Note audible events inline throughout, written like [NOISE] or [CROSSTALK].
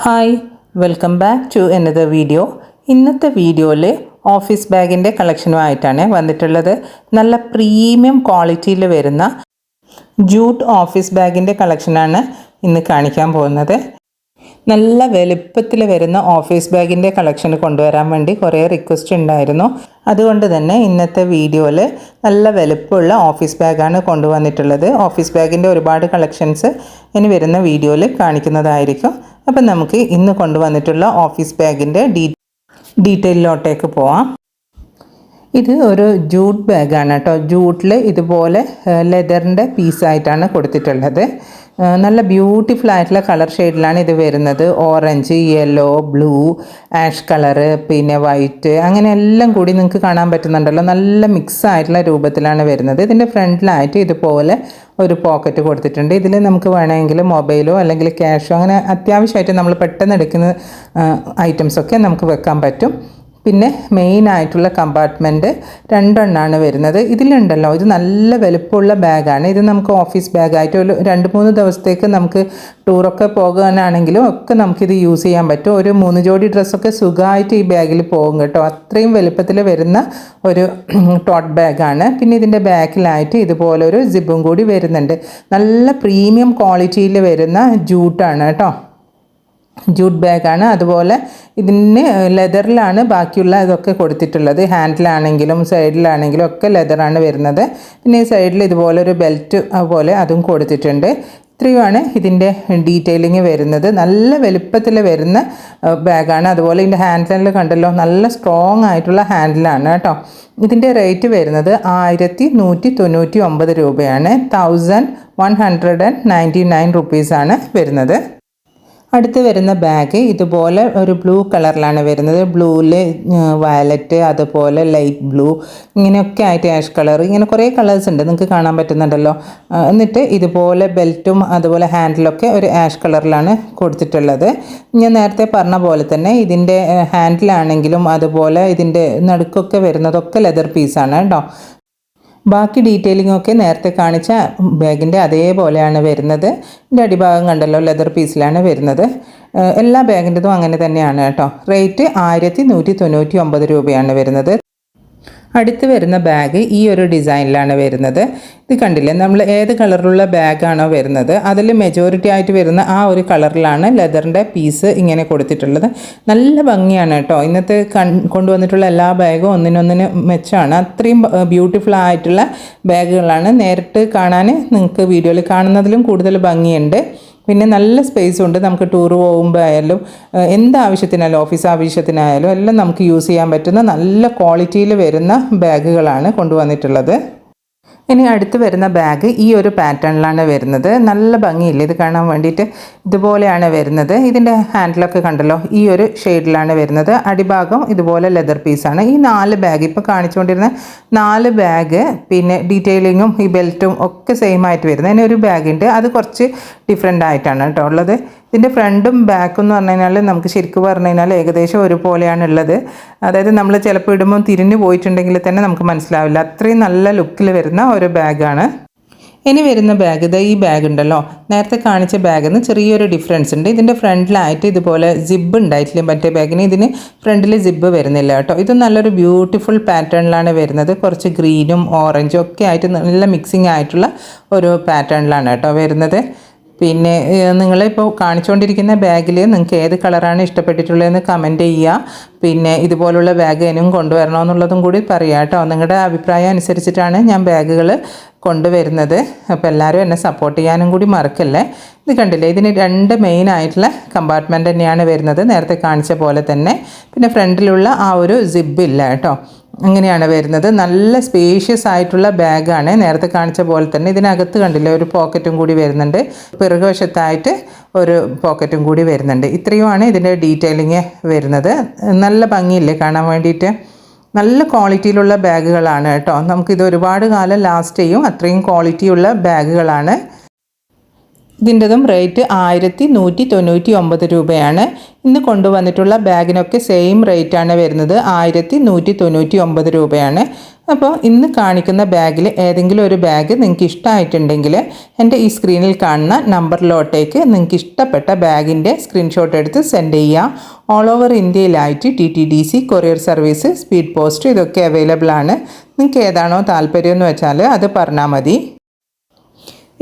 Hi welcome back to എന്നത് video ഇന്നത്തെ വീഡിയോയിൽ ഓഫീസ് ബാഗിന്റെ കളക്ഷനുമായിട്ടാണ് വന്നിട്ടുള്ളത്. നല്ല പ്രീമിയം ക്വാളിറ്റിയിൽ വരുന്ന ജൂട്ട് ഓഫീസ് ബാഗിന്റെ കളക്ഷനാണ് ഇന്ന് കാണിക്കാൻ പോകുന്നത്. നല്ല വലുപ്പത്തിൽ വരുന്ന ഓഫീസ് ബാഗിന്റെ കളക്ഷൻ കൊണ്ടുവരാൻ വേണ്ടി കുറേ റിക്വസ്റ്റ് ഉണ്ടായിരുന്നു. അതുകൊണ്ട് തന്നെ ഇന്നത്തെ വീഡിയോയിൽ നല്ല വലുപ്പമുള്ള ഓഫീസ് ബാഗാണ് കൊണ്ടുവന്നിട്ടുള്ളത്. ഓഫീസ് ബാഗിന്റെ ഒരുപാട് കളക്ഷൻസ് ഇനി വരുന്ന വീഡിയോയിൽ കാണിക്കുന്നതായിരിക്കും. അപ്പം നമുക്ക് ഇന്ന് കൊണ്ടുവന്നിട്ടുള്ള ഓഫീസ് ബാഗിന്റെ ഡീ ഡീറ്റെയിലോട്ടേക്ക് പോവാം. ഇത് ഒരു ജൂട്ട് ബാഗാണ് കേട്ടോ. ജൂട്ടിൽ ഇതുപോലെ ലെതറിന്റെ പീസായിട്ടാണ് കൊടുത്തിട്ടുള്ളത്. നല്ല ബ്യൂട്ടിഫുൾ ആയിട്ടുള്ള കളർ ഷെയ്ഡിലാണ് ഇത് വരുന്നത്. Orange yellow blue ash colour പിന്നെ വൈറ്റ് അങ്ങനെ എല്ലാം കൂടി നിങ്ങൾക്ക് കാണാൻ പറ്റുന്നുണ്ടല്ലോ. നല്ല മിക്സ് ആയിട്ടുള്ള രൂപത്തിലാണ് വരുന്നത്. ഇതിന്റെ ഫ്രണ്ടിലായിട്ട് ഇതുപോലെ ഒരു പോക്കറ്റ് കൊടുത്തിട്ടുണ്ട്. ഇതിൽ നമുക്ക് വേണമെങ്കിൽ മൊബൈലോ അല്ലെങ്കിൽ ക്യാഷോ അങ്ങനെ അത്യാവശ്യമായിട്ട് നമ്മൾ പെട്ടെന്ന് എടുക്കുന്ന ഐറ്റംസൊക്കെ നമുക്ക് വെക്കാൻ പറ്റും. പിന്നെ മെയിൻ ആയിട്ടുള്ള കമ്പാർട്ട്മെന്റ് രണ്ടെണ്ണമാണ് വരുന്നത്. ഇതിലുണ്ടല്ലോ ഇത് നല്ല വലുപ്പമുള്ള ബാഗാണ് ഇത് നമുക്ക് ഓഫീസ് ബാഗായിട്ട് ഒരു രണ്ട് മൂന്ന് ദിവസത്തേക്ക് നമുക്ക് ടൂറൊക്കെ പോകാനാണെങ്കിലും ഒക്കെ നമുക്കിത് യൂസ് ചെയ്യാൻ പറ്റും. ഒരു മൂന്ന് ജോഡി ഡ്രസ്സൊക്കെ സുഖമായിട്ട് ഈ ബാഗിൽ പോകും കേട്ടോ. അത്രയും വലുപ്പത്തിൽ വരുന്ന ഒരു [CLEARS THROAT] ടോട്ട് ബാഗാണ് പിന്നെ ഇതിന്റെ ബാക്കിലായിട്ട് ഇതുപോലെ ഒരു സിബും കൂടി വരുന്നുണ്ട്. നല്ല പ്രീമിയം ക്വാളിറ്റിയിൽ വരുന്ന ജൂട്ടാണ് കേട്ടോ. ജൂട്ട് ബാഗാണ്. അതുപോലെ ഇതിന് ലെതറിലാണ് ബാക്കിയുള്ള ഇതൊക്കെ കൊടുത്തിട്ടുള്ളത്. ഹാൻഡിലാണെങ്കിലും സൈഡിലാണെങ്കിലും ഒക്കെ ലെതറാണ് വരുന്നത്. പിന്നെ ഈ സൈഡിൽ ഇതുപോലെ ഒരു ബെൽറ്റ് പോലെ അതും കൊടുത്തിട്ടുണ്ട്. ഇത്രയുമാണ് ഇതിന്റെ ഡീറ്റെയിലിങ് വരുന്നത്. നല്ല വലുപ്പത്തിൽ വരുന്ന ബാഗാണ്. അതുപോലെ ഇതിന്റെ ഹാൻഡിലിൽ കണ്ടല്ലോ നല്ല സ്ട്രോങ് ആയിട്ടുള്ള ഹാൻഡിലാണ് കേട്ടോ. ഇതിന്റെ റേറ്റ് വരുന്നത് ആയിരത്തി നൂറ്റി തൊണ്ണൂറ്റി ഒമ്പത് രൂപയാണ്. Thousand one hundred and ninety nine റുപ്പീസാണ് വരുന്നത്. അടുത്ത് വരുന്ന ബാഗ് ഇതുപോലെ ഒരു ബ്ലൂ കളറിലാണ് വരുന്നത്. ബ്ലൂവിൽ വയലറ്റ് അതുപോലെ ലൈറ്റ് ബ്ലൂ ഇങ്ങനെയൊക്കെ ആയിട്ട് ആഷ് കളർ ഇങ്ങനെ കുറേ കളേഴ്സ് ഉണ്ട്. നിങ്ങൾക്ക് കാണാൻ പറ്റുന്നുണ്ടല്ലോ. എന്നിട്ട് ഇതുപോലെ ബെൽറ്റും അതുപോലെ ഹാൻഡിലൊക്കെ ഒരു ആഷ് കളറിലാണ് കൊടുത്തിട്ടുള്ളത്. ഞാൻ നേരത്തെ പറഞ്ഞ പോലെ തന്നെ ഇതിന്റെ ഹാൻഡിലാണെങ്കിലും അതുപോലെ ഇതിന്റെ നടുക്കൊക്കെ വരുന്നതൊക്കെ ലെതർ പീസാണ് കേട്ടോ. ബാക്കി ഡീറ്റെയിലിംഗ് ഒക്കെ നേരത്തെ കാണിച്ച ബാഗിന്റെ അതേപോലെയാണ് വരുന്നത്. ഇതിന്റെ അടിഭാഗം കണ്ടല്ലോ ലെതർ പീസിലാണ് വരുന്നത്. എല്ലാ ബാഗിന്റെതും അങ്ങനെ തന്നെയാണ് കേട്ടോ. റേറ്റ് ആയിരത്തി നൂറ്റി തൊണ്ണൂറ്റി ഒമ്പത് രൂപയാണ് വരുന്നത്. അടുത്ത് വരുന്ന ബാഗ് ഈ ഒരു ഡിസൈനിലാണ് വരുന്നത്. ഇത് കണ്ടില്ലേ? നമ്മൾ ഏത് കളറിലുള്ള ബാഗാണോ വരുന്നത്. അതിൽ മെജോറിറ്റി ആയിട്ട് വരുന്ന ആ ഒരു കളറിലാണ് ലെതറിന്റെ പീസ് ഇങ്ങനെ കൊടുത്തിട്ടുള്ളത്. നല്ല ഭംഗിയാണ് കേട്ടോ. ഇന്നത്തെ കൊണ്ടുവന്നിട്ടുള്ള എല്ലാ ബാഗും ഒന്നിനൊന്നിന് മെച്ചമാണ് അത്രയും ബ്യൂട്ടിഫുൾ ആയിട്ടുള്ള ബാഗുകളാണ് നേരിട്ട് കാണാൻ നിങ്ങൾക്ക് വീഡിയോയിൽ കാണുന്നതിലും കൂടുതൽ ഭംഗിയുണ്ട്. പിന്നെ നല്ല സ്പേസ് ഉണ്ട്. നമുക്ക് ടൂർ പോകുമ്പോൾ ആയാലും എന്താവശ്യത്തിനായാലും ഓഫീസ് ആവശ്യത്തിനായാലും എല്ലാം നമുക്ക് യൂസ് ചെയ്യാൻ പറ്റുന്ന നല്ല ക്വാളിറ്റിയിൽ വരുന്ന ബാഗുകളാണ് കൊണ്ടുവന്നിട്ടുള്ളത്. ഇനി അടുത്ത് വരുന്ന ബാഗ് ഈ ഒരു പാറ്റേണിലാണ് വരുന്നത്. നല്ല ഭംഗിയില്ല? ഇത് കാണാൻ വേണ്ടിയിട്ട് ഇതുപോലെയാണ് വരുന്നത്. ഇതിന്റെ ഹാൻഡിലൊക്കെ കണ്ടല്ലോ? ഈ ഒരു ഷെയ്ഡിലാണ് വരുന്നത്. അടിഭാഗം ഇതുപോലെ ലെതർ പീസാണ് ഈ നാല് ബാഗ് ഇപ്പോൾ കാണിച്ചുകൊണ്ടിരുന്ന നാല് ബാഗ് പിന്നെ ഡീറ്റെയിലിങ്ങും ഈ ബെൽറ്റും ഒക്കെ സെയിം ആയിട്ട് വരുന്നത്. അതിന് ഒരു ബാഗുണ്ട് അത് കുറച്ച് ഡിഫറെന്റ് ആയിട്ടാണ് കേട്ടോ ഉള്ളത്. ഇതിന്റെ ഫ്രണ്ടും ബാക്കും എന്ന് പറഞ്ഞു കഴിഞ്ഞാൽ നമുക്ക് ശരിക്കും പറഞ്ഞു കഴിഞ്ഞാൽ ഏകദേശം ഒരുപോലെയാണ് ഉള്ളത് അതായത് നമ്മൾ ചിലപ്പോൾ ഇടുമ്പോൾ തിരിഞ്ഞു പോയിട്ടുണ്ടെങ്കിൽ തന്നെ നമുക്ക് മനസ്സിലാവില്ല. അത്രയും നല്ല ലുക്കിൽ വരുന്ന ഒരു ബാഗാണ്. ഇനി വരുന്ന ബാഗ് ഇത് ഈ ബാഗ് ഉണ്ടല്ലോ. നേരത്തെ കാണിച്ച ബാഗിൽ നിന്ന് ചെറിയൊരു ഡിഫറൻസ് ഉണ്ട്. ഇതിന്റെ ഫ്രണ്ടിലായിട്ട് ഇതുപോലെ സിബ് ഉണ്ടായിട്ടില്ല മറ്റേ ബാഗിന്? ഇതിന് ഫ്രണ്ടിൽ സിബ് വരുന്നില്ല കേട്ടോ. ഇത് നല്ലൊരു ബ്യൂട്ടിഫുൾ പാറ്റേണിലാണ് വരുന്നത്. കുറച്ച് ഗ്രീനും ഓറഞ്ചും ഒക്കെ ആയിട്ട് നല്ല മിക്സിംഗ് ആയിട്ടുള്ള ഒരു പാറ്റേണിലാണ് കേട്ടോ വരുന്നത്. പിന്നെ നിങ്ങളിപ്പോൾ കാണിച്ചുകൊണ്ടിരിക്കുന്ന ബാഗിൽ നിങ്ങൾക്ക് ഏത് കളറാണ് ഇഷ്ടപ്പെട്ടിട്ടുള്ളതെന്ന് കമന്റ് ചെയ്യുക പിന്നെ ഇതുപോലുള്ള ബാഗ് ഇനിയും കൊണ്ടുവരണമെന്നുള്ളതും കൂടി പറയാം കേട്ടോ. നിങ്ങളുടെ അഭിപ്രായം അനുസരിച്ചിട്ടാണ് ഞാൻ ബാഗുകൾ കൊണ്ടുവരുന്നത്. അപ്പോൾ എല്ലാവരും എന്നെ സപ്പോർട്ട് ചെയ്യാനും കൂടി മറക്കല്ലേ? ഇത് കണ്ടില്ലേ ഇതിന് രണ്ട് മെയിൻ ആയിട്ടുള്ള കമ്പാർട്ട്മെന്റ് തന്നെയാണ് വരുന്നത്. നേരത്തെ കാണിച്ച പോലെ തന്നെ. പിന്നെ ഫ്രണ്ടിലുള്ള ആ ഒരു സിബ് ഇല്ല കേട്ടോ. അങ്ങനെയാണ് വരുന്നത്. നല്ല സ്പേഷ്യസ് ആയിട്ടുള്ള ബാഗാണ് നേരത്തെ കാണിച്ച പോലെ തന്നെ ഇതിനകത്ത് കണ്ടില്ലേ ഒരു പോക്കറ്റും കൂടി വരുന്നുണ്ട്. പിറകുവശത്തായിട്ട് ഒരു പോക്കറ്റും കൂടി വരുന്നുണ്ട്. ഇത്രയുമാണ് ഇതിന്റെ ഡീറ്റെയിലിങ് വരുന്നത്. നല്ല ഭംഗിയില്ലേ കാണാൻ വേണ്ടിയിട്ട്? നല്ല ക്വാളിറ്റിയിലുള്ള ബാഗുകളാണ് കേട്ടോ. നമുക്കിത് ഒരുപാട് കാലം ലാസ്റ്റ് ചെയ്യും. അത്രയും ക്വാളിറ്റിയുള്ള ബാഗുകളാണ് ഇതിന്റെതും റേറ്റ് ആയിരത്തി നൂറ്റി തൊണ്ണൂറ്റി ഒമ്പത് രൂപയാണ്. ഇന്ന് കൊണ്ടുവന്നിട്ടുള്ള ബാഗിനൊക്കെ സെയിം റേറ്റാണ് വരുന്നത്. ആയിരത്തി നൂറ്റി തൊണ്ണൂറ്റി ഒമ്പത് രൂപയാണ്. അപ്പോൾ ഇന്ന് കാണിക്കുന്ന ബാഗിൽ ഏതെങ്കിലും ഒരു ബാഗ് നിങ്ങൾക്ക് ഇഷ്ടമായിട്ടുണ്ടെങ്കിൽ എന്റെ ഈ സ്ക്രീനിൽ കാണുന്ന നമ്പറിലോട്ടേക്ക് നിങ്ങൾക്ക് ഇഷ്ടപ്പെട്ട ബാഗിന്റെ സ്ക്രീൻഷോട്ട് എടുത്ത് സെൻഡ് ചെയ്യുക. All over ഇന്ത്യയിലായിട്ട് T T D C courier service speed post ഇതൊക്കെ അവൈലബിൾ ആണ്. നിങ്ങൾക്ക് ഏതാണോ താല്പര്യം എന്ന് വെച്ചാൽ അത് പറഞ്ഞാൽ മതി.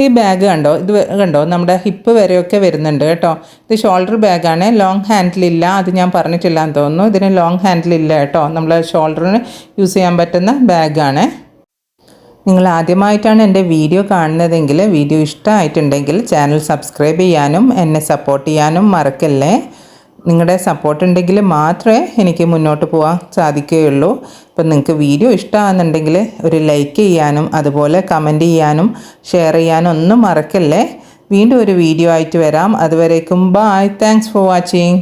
ഈ ബാഗ് കണ്ടോ? ഇത് കണ്ടോ? നമ്മുടെ ഹിപ്പ് വരെയൊക്കെ വരുന്നുണ്ട് കേട്ടോ. ഇത് ഷോൾഡർ ബാഗാണ് ലോങ് ഹാൻഡിലില്ല അത് ഞാൻ പറഞ്ഞിട്ടില്ല എന്ന് തോന്നുന്നു. ഇതിന് ലോങ് ഹാൻഡിലില്ല കേട്ടോ. നമ്മൾ ഷോൾഡറിന് യൂസ് ചെയ്യാൻ പറ്റുന്ന ബാഗാണ് നിങ്ങൾ ആദ്യമായിട്ടാണ് എന്റെ വീഡിയോ കാണുന്നതെങ്കിൽ വീഡിയോ ഇഷ്ടമായിട്ടുണ്ടെങ്കിൽ ചാനൽ സബ്സ്ക്രൈബ് ചെയ്യാനും എന്നെ സപ്പോർട്ട് ചെയ്യാനും മറക്കല്ലേ? നിങ്ങളുടെ സപ്പോർട്ട് ഉണ്ടെങ്കിൽ മാത്രമേ എനിക്ക് മുന്നോട്ട് പോകാൻ സാധിക്കുകയുള്ളൂ. അപ്പം നിങ്ങൾക്ക് വീഡിയോ ഇഷ്ടമാകുന്നുണ്ടെങ്കിൽ ഒരു ലൈക്ക് ചെയ്യാനും അതുപോലെ കമന്റ് ചെയ്യാനും ഷെയർ ചെയ്യാനും ഒന്നും മറക്കല്ലേ. വീണ്ടും ഒരു വീഡിയോ ആയിട്ട് വരാം. അതുവരേക്കും ബായ് താങ്ക്സ് ഫോർ വാച്ചിങ്